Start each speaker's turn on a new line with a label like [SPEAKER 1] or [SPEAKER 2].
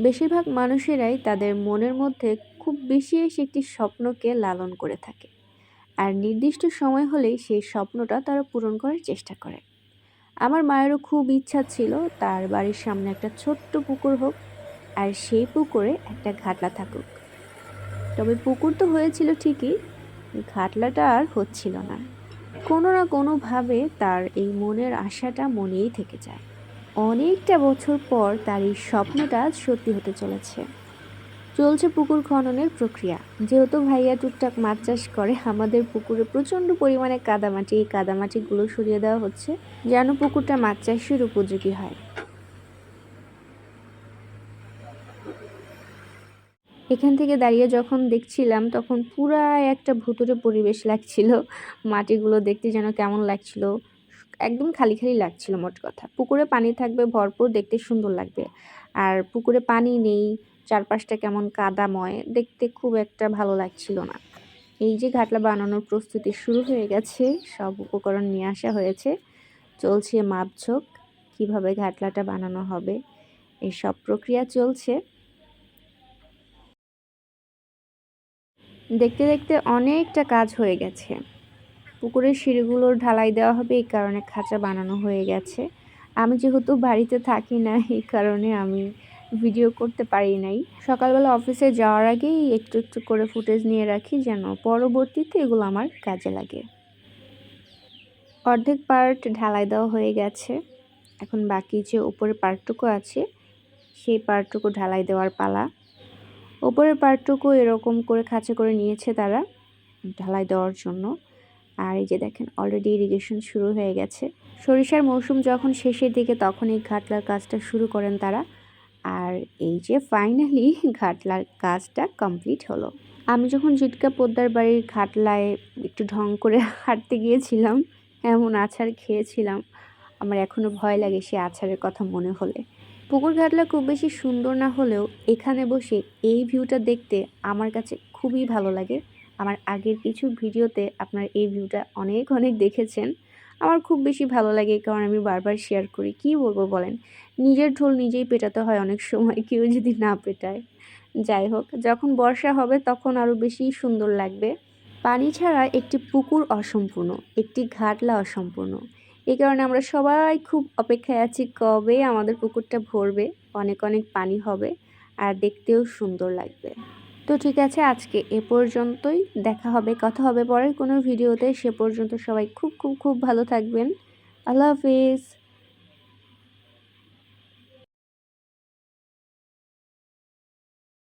[SPEAKER 1] বেশিরভাগ মানুষেরাই তাদের মনের মধ্যে খুব বেশি এসে একটি স্বপ্নকে লালন করে থাকে। আর নির্দিষ্ট সময় হলেই সেই স্বপ্নটা তারা পূরণ করার চেষ্টা করে। আমার মায়েরও খুব ইচ্ছা ছিল তার বাড়ির সামনে একটা ছোট্ট পুকুর হোক, আর সেই পুকুরে একটা ঘাটলা থাকুক। তবে পুকুর তো হয়েছিল ঠিকই, ঘাটলাটা আর হচ্ছিল না। কোনো না কোনোভাবে তার এই মনের আশাটা মনেই থেকে যায়। অনেকটা বছর পর তার এই স্বপ্নটা সত্যি হতে চলেছে। চলছে পুকুর খননের প্রক্রিয়া। যেহেতু ভাইয়া টুকটাক মাছ চাষ করে, আমাদের পুকুরে প্রচণ্ড পরিমাণে কাদামাটি, এই কাদামাটিগুলো সরিয়ে দেওয়া হচ্ছে যেন পুকুরটা মাছ চাষের উপযোগী হয়। এখান থেকে দাঁড়িয়ে যখন দেখছিলাম, তখন পুরা একটা ভুতুরে পরিবেশ লাগছিল। মাটিগুলো দেখতে যেন কেমন লাগছিল। একদম খালি খালি লাগছিল মোট কথা। পুকুরে পানি থাকবে, ভরপুর, দেখতে সুন্দর লাগবে। আর পুকুরে পানি নেই, চারপাশটা কেমন কাদাময়, দেখতে খুব একটা ভালো লাগছিল না। এই যে ঘাটলা বানানোর প্রস্তুতি শুরু হয়ে গেছে, সব উপকরণ নিয়ে আসা হয়েছে। চলছে মাপঝোক, কীভাবে ঘাটলাটা বানানো হবে এই সব প্রক্রিয়া চলছে। দেখতে দেখতে অনেকটা কাজ হয়ে গেছে। পুকুরের সিঁড়িগুলোর ঢালাই দেওয়া হবে, এই কারণে খাঁচা বানানো হয়ে গেছে। আমি যেহেতু বাড়িতে থাকি না, এই কারণে আমি ভিডিও করতে পারি নাই। সকালবেলা অফিসে যাওয়ার আগেই একটু একটু করে ফুটেজ নিয়ে রাখি যেন পরবর্তীতে এগুলো আমার কাজে লাগে। অর্ধেক পার্ট ঢালাই দেওয়া হয়ে গেছে। এখন বাকি যে উপরে পার্টটুকু আছে, সেই পার্টটুকু ঢালাই দেওয়ার পালা। ওপরের পার্টটুকু এরকম করে খাঁচা করে নিয়েছে তারা ঢালাই দেওয়ার জন্য। আর এই যে দেখেন অলরেডি ইরিগেশন শুরু হয়ে গেছে। সরিষার মৌসুম যখন শেষের দিকে, তখন এই ঘাটলার কাজটা শুরু করেন তারা। আর এই যে ফাইনালি ঘাটলার কাজটা কমপ্লিট হলো। আমি যখন জিটকা পোদ্দার বাড়ির ঘাটলায় একটু ঢং করে হাঁটতে গিয়েছিলাম, এমন আছাড় খেয়েছিলাম, আমার এখনও ভয় লাগে সে আছাড়ের কথা মনে হলে। পুকুর ঘাটলা খুব বেশি সুন্দর না হলেও এখানে বসে এই ভিউটা দেখতে আমার কাছে খুবই ভালো লাগে। আমার আগের কিছু ভিডিওতে আপনার এই ভিউটা অনেক অনেক দেখেছেন। আমার খুব বেশি ভালো লাগে কারণ আমি বারবার শেয়ার করি। কি বলব বলেন? নিজের ঢোল নিজেই পেটাতে হয় অনেক সময়, কেউ যদি না পেটায়। যাই হোক, যখন বর্ষা হবে তখন আরও বেশি সুন্দর লাগবে। পানি ছাড়া একটি পুকুর অসম্পূর্ণ, একটি ঘাটলা অসম্পূর্ণ। এই কারণে আমরা সবাই খুব অপেক্ষায় আছি কবে আমাদের পুকুরটা ভরবে, অনেক অনেক পানি হবে, আর দেখতেও সুন্দর লাগবে। তো ঠিক আছে, আজকে এ পর্যন্তই। দেখা হবে, কথা হবে পরের কোনো ভিডিওতে। সে পর্যন্ত সবাই খুব খুব খুব ভালো থাকবেন। আল্লাহ হাফিজ।